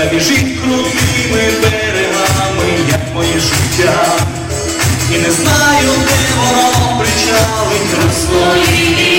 та біжить крутими берегами, як моє життя, і не знаю, де воно причалить на красної.